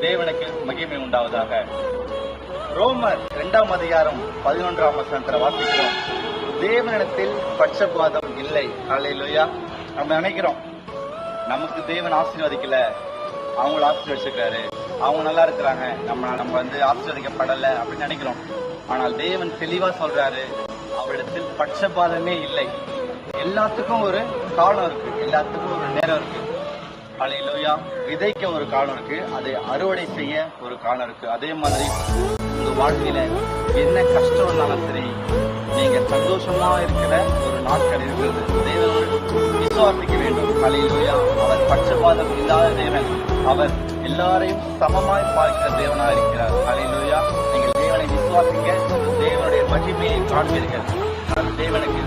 தேவனுக்கு மகிமை உண்டாவதாக. ரோமர் இரண்டாம் அதிகாரம் பதினொன்றாம் வசனத்துல வாசிக்கிறோம். தேவனிடத்தில் பட்சபாதம் இல்லை. அல்லையா நம்ம நினைக்கிறோம். நமக்கு தேவன் ஆசீர்வதிக்கல. அவங்கள ஆசீர்வதிச்சிருக்காரு. அவங்க நல்லா இருக்கிறாங்க. நம்ம நம்ம வந்து ஆசீர்வதிக்கப்படல அப்படின்னு நினைக்கிறோம். ஆனால் தேவன் தெளிவா சொல்றாரு அவரிடத்தில் பட்சபாதமே இல்லை. எல்லாத்துக்கும் ஒரு காலம் இருக்கு. எல்லாத்துக்கும் ஒரு நேரம் இருக்கு. அலையிலோயா விதைக்க ஒரு காலம் இருக்கு அதை அறுவடை செய்ய ஒரு காலம் இருக்கு அதே மாதிரி உங்க வாழ்க்கையில என்ன கஷ்டம் இருந்தாலும் சரி நீங்க சந்தோஷமா இருக்கிற ஒரு நாட்கள் இருக்கிறது. தேவனோடு விசுவாசிக்க வேண்டும். அலையிலோயா அவர் பட்சபாதம் இல்லாத தேவன். அவர் எல்லாரையும் சமமாய் பார்க்கிற தேவனா இருக்கிறார். அலையிலோயா நீங்கள் தேவனை விசுவாசிக்க தேவனுடைய மகிமையை காண்பீர்கள். தேவனுக்கு